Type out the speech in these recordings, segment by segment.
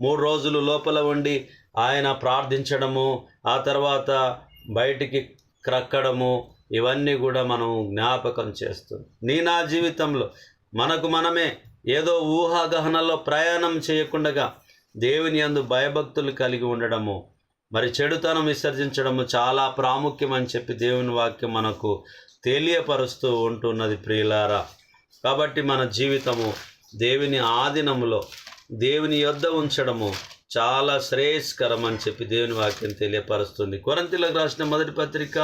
మూడు రోజులు లోపల ఉండి ఆయన ప్రార్థించడము ఆ తర్వాత బయటికి క్రక్కడము ఇవన్నీ కూడా మనం జ్ఞాపకం చేస్తుంది నీ నా జీవితంలో మనకు మనమే ఏదో ఊహాగహనలో ప్రయాణం చేయకుండా దేవుని అందు భయభక్తులు కలిగి ఉండడము మరి చెడుతనం విసర్జించడము చాలా ప్రాముఖ్యం అని చెప్పి దేవుని వాక్యం మనకు తెలియపరుస్తూ ఉంటున్నది ప్రియులారా. కాబట్టి మన జీవితము దేవుని ఆధీనములో దేవుని యొద్ద ఉంచడము చాలా శ్రేయస్కరం అని చెప్పి దేవుని వాక్యం తెలియపరుస్తుంది. కొరంతిలకు రాసిన మొదటి పత్రిక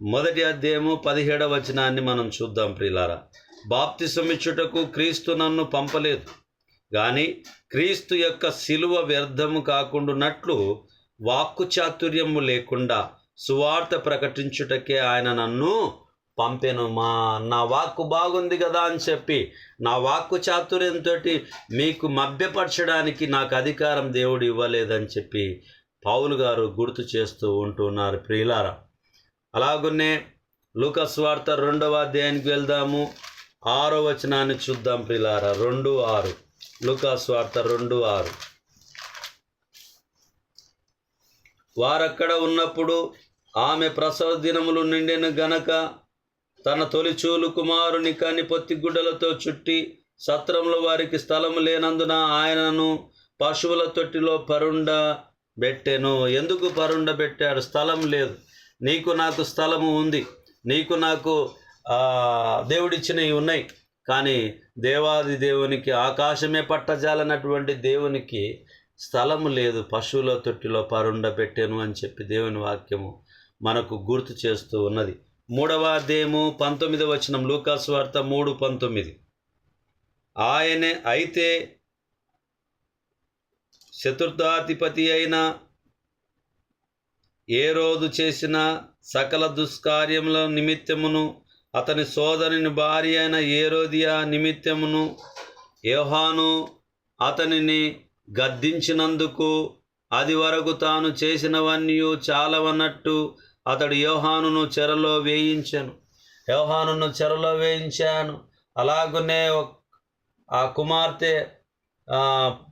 మొదటి అధ్యాయము పదిహేడవ వచనాన్ని మనం చూద్దాం ప్రియులారా. బాప్తిసమిచ్చుటకు క్రీస్తు నన్ను పంపలేదు. కానీ క్రీస్తు యొక్క శిలువ వ్యర్థము కాకుండానట్లు వాక్కు చాతుర్యము లేకుండా సువార్త ప్రకటించుటకే ఆయన నన్ను పంపెను మా నా వాక్కు బాగుంది కదా అని చెప్పి నా వాక్కు చాతుర్యంతో మీకు మభ్యపరచడానికి నాకు అధికారం దేవుడు ఇవ్వలేదని చెప్పి పావులు గారు గుర్తు చేస్తూ ఉంటున్నారు. ప్రియులారా అలాగునే లూకస్ వార్త రెండవ అధ్యాయానికి వెళ్దాము. ఆరో వచనాన్ని చూద్దాం ప్రియులారా. రెండు ఆరు. లూకాస్ వార్త రెండు ఆరు. వారక్కడ ఉన్నప్పుడు ఆమె ప్రసవ దినములు నిండిన గనక తన తొలిచూలు కుమారుని కని పొత్తిగుడ్డలతో చుట్టి సత్రంలో వారికి స్థలము లేనందున ఆయనను పశువుల తొట్టిలో పరుండ పెట్టెను ఎందుకు పరుండ పెట్టాడు స్థలం లేదు. నీకు నాకు స్థలము ఉంది. నీకు నాకు దేవుడిచ్చినవి ఉన్నాయి. కానీ దేవాది దేవునికి ఆకాశమే పట్టజాలనటువంటి దేవునికి స్థలము లేదు. పశువుల తొట్టిలో పరుండ పెట్టాను అని చెప్పి దేవుని వాక్యము మనకు గుర్తు చేస్తూ ఉన్నది. మూడవ అధ్యాయము పంతొమ్మిది వచనం లూకాసు వార్త మూడు పంతొమ్మిది. ఆయనే అయితే చతుర్థాధిపతి అయిన ఏ రోజు చేసిన సకల దుష్కార్యముల నిమిత్తమును అతని సోదరుని భార్య అయిన ఏరోదియా నిమిత్తమును యోహాను అతనిని గద్దించినందుకు అది వరకు తాను చేసినవన్నీ చాలవన్నట్టు అతడు యోహానును చెరలో వేయించాను. యోహానును చెరలో వేయించాను. అలాగనే ఆ కుమార్తె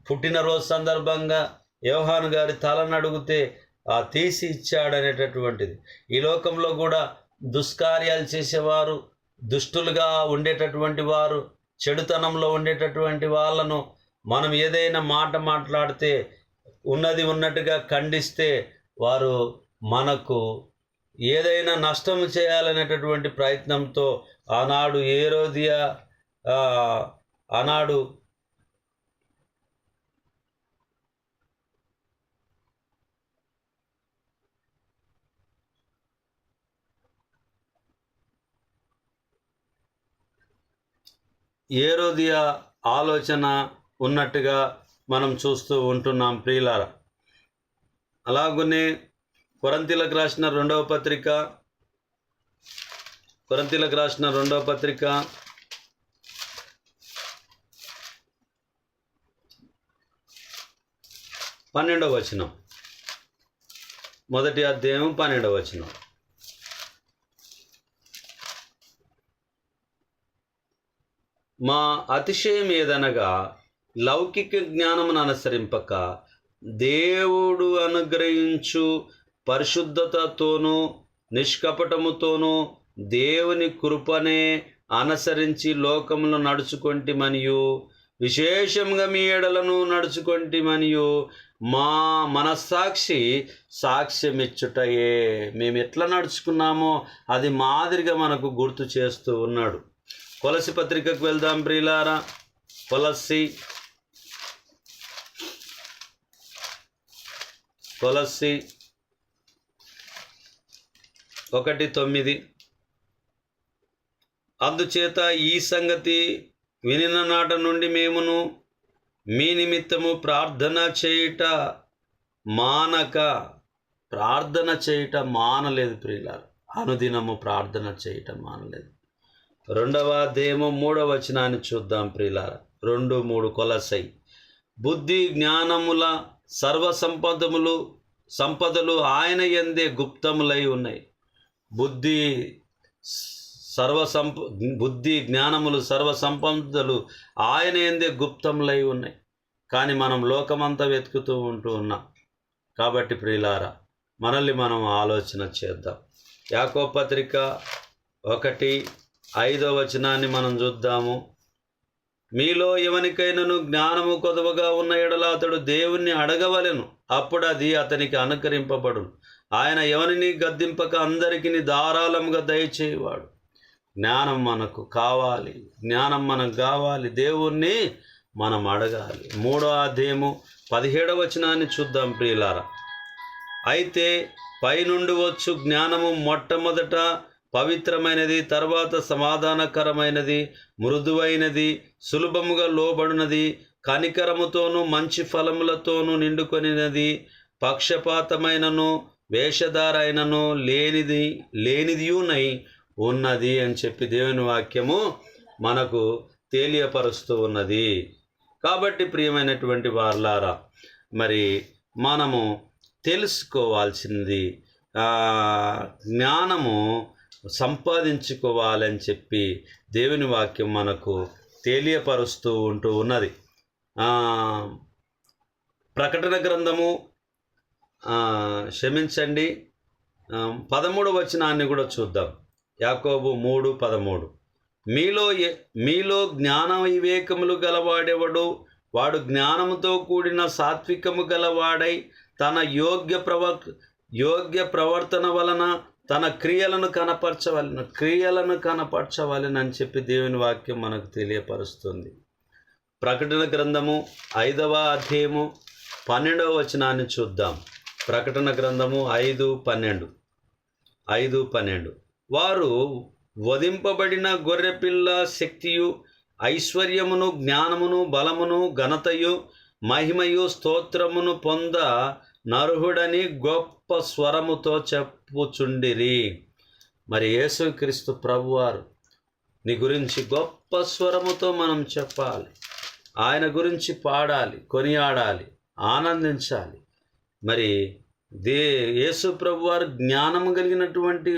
పుట్టినరోజు సందర్భంగా యోహాను గారి తలను అడిగితే తీసి తీసి ఇచ్చాడనేటటువంటిది. ఈ లోకంలో కూడా దుష్కార్యాలు చేసేవారు దుష్టులుగా ఉండేటటువంటి వారు చెడుతనంలో ఉండేటటువంటి వాళ్ళను మనం ఏదైనా మాట మాట్లాడితే ఉన్నది ఉన్నట్టుగా ఖండిస్తే వారు మనకు ఏదైనా నష్టం చేయాలనేటటువంటి ప్రయత్నంతో ఆనాడు ఏరోదియా ఆనాడు ఏరోదియా ఆలోచన ఉన్నట్టుగా మనం చూస్తూ ఉంటున్నాం ప్రియులార. అలాగనే కొరంతిలకు రాసిన రెండవ పత్రిక. కొరంతిలకు రాసిన రెండవ పత్రిక. పన్నెండవ వచనం. మొదటి అధ్యాయం పన్నెండవ వచనం. మా అతిశయం ఏదనగా లౌకిక జ్ఞానమును అనుసరింపక దేవుడు అనుగ్రహించు పరిశుద్ధతతోనూ నిష్కపటముతోనూ దేవుని కృపనే అనుసరించి లోకములో నడుచుకొంటి మరియు విశేషంగా మీ ఎడలను నడుచుకొంటి మరియు మా మనస్సాక్షి సాక్ష్యమిచ్చుటయే. మేము ఎట్లా నడుచుకున్నామో అది మాదిరిగా మనకు గుర్తు చేస్తూ ఉన్నాడు. కొలసి పత్రికకు వెళ్దాం ప్రియులారా. కొలసి కొలసి ఒకటి తొమ్మిది. అందుచేత ఈ సంగతి వినిన నాట నుండి మేమును మీ నిమిత్తము ప్రార్థన చేయుట మానక. ప్రార్థన చేయుట మానలేదు ప్రియులారు. అనుదినము ప్రార్థన చేయుట మానలేదు. రెండవ దేమో మూడవ వచనాన్ని చూద్దాం ప్రియులార. రెండు మూడు కొలసై. బుద్ధి జ్ఞానముల సర్వ సంపదములు సంపదలు ఆయన ఎందే గుప్తములై ఉన్నాయి. బుద్ధి సర్వసంప బుద్ధి జ్ఞానములు సర్వసంపదలు ఆయన ఎందే గుప్తములై ఉన్నాయి. కానీ మనం లోకమంతా వెతుకుతూ ఉంటూ ఉన్నాం. కాబట్టి ప్రియులారా మనల్ని మనం ఆలోచన చేద్దాం. యాకో పత్రిక ఒకటి ఐదో వచనాన్ని మనం చూద్దాము. మీలో ఎవనికైనాను జ్ఞానము కొదవగా ఉన్న ఎడల అతడు దేవుణ్ణి అడగవలెను. అప్పుడు అది అతనికి అనుకరింపబడును. ఆయన ఎవరిని గద్దింపక అందరికీ ధారాళంగా దయచేయవాడు. జ్ఞానం మనకు కావాలి. జ్ఞానం మనకు కావాలి. దేవుణ్ణి మనం అడగాలి. మూడో అధ్యయము పదిహేడవ వచనాన్ని చూద్దాం ప్రియులారా. అయితే పైనుండి వచ్చు జ్ఞానము మొట్టమొదట పవిత్రమైనది తర్వాత సమాధానకరమైనది మృదువైనది సులభముగా లోబడినది కనికరముతోనూ మంచి ఫలములతోనూ నిండుకొనినది పక్షపాతమైనను వేషధారైనను లేనిది లేనిదియునై ఉన్నది అని చెప్పి దేవుని వాక్యము మనకు తెలియపరుస్తూ ఉన్నది. కాబట్టి ప్రియమైనటువంటి వార్లారా మరి మనము తెలుసుకోవాల్సింది జ్ఞానము సంపాదించుకోవాలని చెప్పి దేవుని వాక్యం మనకు తెలియపరుస్తూ ఉంటూ ఉన్నది. ప్రకటన గ్రంథము క్షమించండి. పదమూడు వచనాన్ని కూడా చూద్దాం. యాకోబు మూడు పదమూడు. మీలో మీలో జ్ఞాన వివేకములు గలవాడెవడు? వాడు జ్ఞానముతో కూడిన సాత్వికము గలవాడై తన యోగ్య ప్రవ యోగ్య ప్రవర్తన వలన తన క్రియలను కనపరచవలను క్రియలను కనపరచవలెను అని చెప్పి దేవుని వాక్యం మనకు తెలియపరుస్తుంది. ప్రకటన గ్రంథము ఐదవ అధ్యాయము పన్నెండవ వచనాన్ని చూద్దాం. ప్రకటన గ్రంథము ఐదు పన్నెండు. ఐదు పన్నెండు. వారు వధింపబడిన గొర్రెపిల్ల శక్తియు ఐశ్వర్యమును జ్ఞానమును బలమును ఘనతయు మహిమయు స్తోత్రమును పొంద నరుహుడని గొప్ప స్వరముతో చెప్పుచుండిరి. మరి యేసుక్రీస్తు ప్రభువారు నీ గురించి గొప్ప స్వరముతో మనం చెప్పాలి. ఆయన గురించి పాడాలి కొనియాడాలి ఆనందించాలి. మరి దే యేసు ప్రభువారు జ్ఞానం కలిగినటువంటి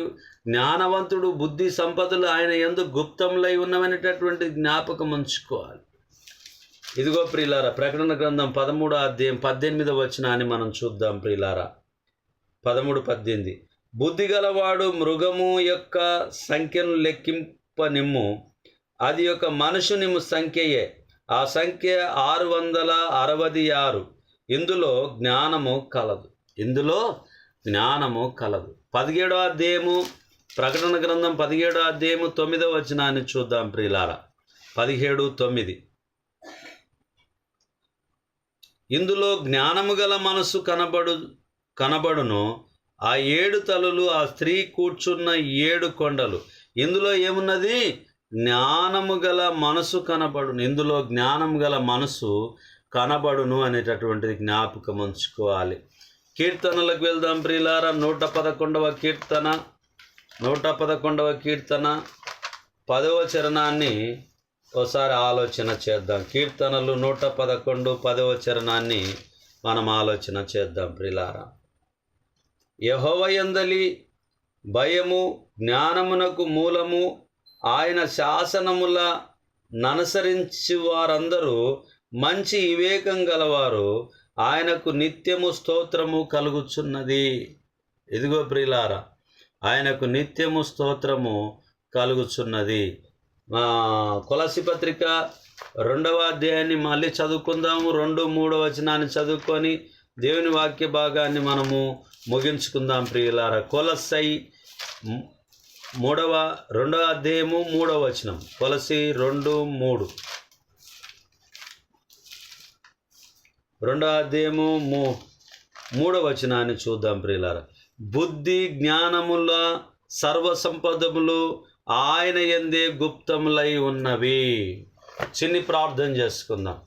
జ్ఞానవంతుడు బుద్ధి సంపదలు ఆయన ఎందు గుప్తంలై ఉన్నవనేటటువంటి జ్ఞాపకం ఉంచుకోవాలి. ఇదిగో ప్రియులారా ప్రకటన గ్రంథం పదమూడో అధ్యాయం పద్దెనిమిది వచనాన్ని మనం చూద్దాం ప్రియులారా. పదమూడు పద్దెనిమిది. బుద్ధి గలవాడు మృగము యొక్క సంఖ్యను లెక్కింపనిమ్ము. అది ఒక మనుషుని సంఖ్యయే. ఆ సంఖ్య ఆరు వందల అరవది ఆరు. ఇందులో జ్ఞానము కలదు. ఇందులో జ్ఞానము కలదు. పదిహేడో అధ్యాయము ప్రకటన గ్రంథం పదిహేడో అధ్యాయము తొమ్మిదో వచనాన్ని చూద్దాం ప్రియులారా. పదిహేడు తొమ్మిది. ఇందులో జ్ఞానము గల మనసు కనబడు కనబడును. ఆ ఏడు తలలు ఆ స్త్రీ కూర్చున్న ఏడు కొండలు. ఇందులో ఏమున్నది? జ్ఞానము గల మనసు కనబడును. ఇందులో జ్ఞానము గల మనసు కనబడును అనేటటువంటిది జ్ఞాపకం ఉంచుకోవాలి. కీర్తనలకు వెళ్దాం ప్రియులారా. నూట పదకొండవ కీర్తన. నూట పదకొండవ కీర్తన. పదవ చరణాన్ని ఒకసారి ఆలోచన చేద్దాం. కీర్తనలు నూట పదకొండు పదవ చరణాన్ని మనం ఆలోచన చేద్దాం ప్రిలారా. యహోవయందలి భయము జ్ఞానమునకు మూలము ఆయన శాసనముల ననుసరించి వారందరూ మంచి వివేకం గలవారు ఆయనకు నిత్యము స్తోత్రము కలుగుచున్నది. ఇదిగో ప్రిలారా ఆయనకు నిత్యము స్తోత్రము కలుగుచున్నది. కొలసి పత్రిక రెండవ అధ్యాయాన్ని మళ్ళీ చదువుకుందాము. రెండు మూడవ వచనాన్ని చదువుకొని దేవుని వాక్య భాగాన్ని మనము ముగించుకుందాం ప్రియులారా. కొలసై మూడవ రెండవ అధ్యాయము మూడవ వచనం. కొలసి రెండు మూడు. రెండవ అధ్యాయము మూ మూడవ వచనాన్ని చూద్దాం ప్రియులారా. బుద్ధి జ్ఞానముల సర్వ సంపదములు ఆయన ఎందే గుప్తములై ఉన్నవి. చిన్ని ప్రార్థన చేసుకుందాం.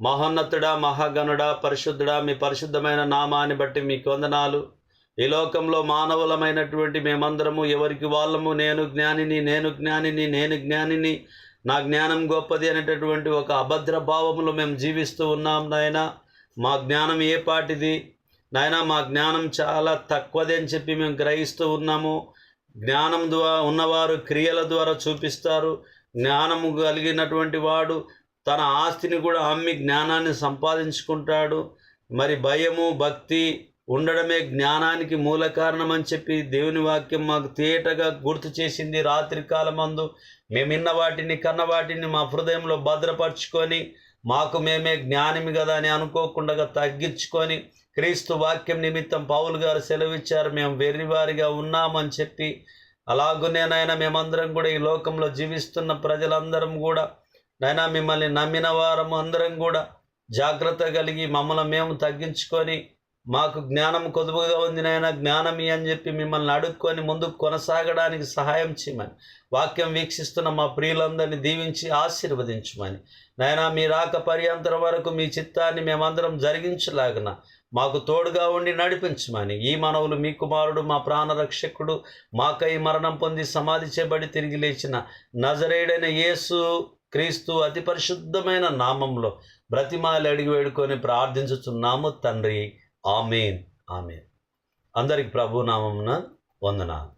మహోన్నతుడా మహాగణుడా పరిశుద్ధుడా మీ పరిశుద్ధమైన నామాన్ని బట్టి మీకు వందనాలు. ఈ లోకంలో మానవులమైనటువంటి మేమందరము ఎవరికి వాళ్ళము నేను జ్ఞానిని నేను జ్ఞానిని నేను జ్ఞానిని నా జ్ఞానం గొప్పది అనేటటువంటి ఒక అభద్ర భావములో మేము జీవిస్తూ ఉన్నాం నాయన. మా జ్ఞానం ఏ పాటిది? నాయన మా జ్ఞానం చాలా తక్కువది అని చెప్పి మేము గ్రహిస్తూ ఉన్నాము. జ్ఞానం ద్వారా ఉన్నవారు క్రియల ద్వారా చూపిస్తారు. జ్ఞానము కలిగినటువంటి వాడు తన ఆస్తిని కూడా అమ్మి జ్ఞానాన్ని సంపాదించుకుంటాడు. మరి భయము భక్తి ఉండడమే జ్ఞానానికి మూల కారణం అని చెప్పి దేవుని వాక్యం మాకు తేటగా గుర్తు చేసింది రాత్రి కాలమందు. మేమిన్న వాటిని కన్న వాటిని మా హృదయంలో భద్రపరుచుకొని మాకు మేమే జ్ఞానిమి కదా అని అనుకోకుండా తగ్గించుకొని క్రీస్తు వాక్యం నిమిత్తం పౌలు గారు సెలవిచ్చారు మేము వెర్రివారిగా ఉన్నామని చెప్పి అలాగునేనైనా మేమందరం కూడా ఈ లోకంలో జీవిస్తున్న ప్రజలందరం కూడా నైనా మిమ్మల్ని నమ్మిన వారం అందరం కూడా జాగ్రత్త కలిగి మమ్మల్ని మేము తగ్గించుకొని మాకు జ్ఞానం కొదువుగా ఉంది నాయన జ్ఞానం అని చెప్పి మిమ్మల్ని అడుక్కొని ముందుకు కొనసాగడానికి సహాయం చేయమని వాక్యం వీక్షిస్తున్న మా ప్రియులందరినీ దీవించి ఆశీర్వదించమని. నాయన మీ రాక పర్యంతరం వరకు మీ చిత్తాన్ని మేమందరం జరిగించలాగన మాకు తోడుగా ఉండి నడిపించమని. ఈ మనవులు మీ కుమారుడు మా ప్రాణరక్షకుడు మాకై మరణం పొంది సమాధి చేయబడి తిరిగి లేచిన నజరేడైన యేసు క్రీస్తు అతి పరిశుద్ధమైన నామంలో బ్రతిమాలి అడిగి వేడుకొని ప్రార్థించుచున్నాము తండ్రి. ఆమెన్. ఆమెన్. అందరికి ప్రభు నామమున వందనాలు.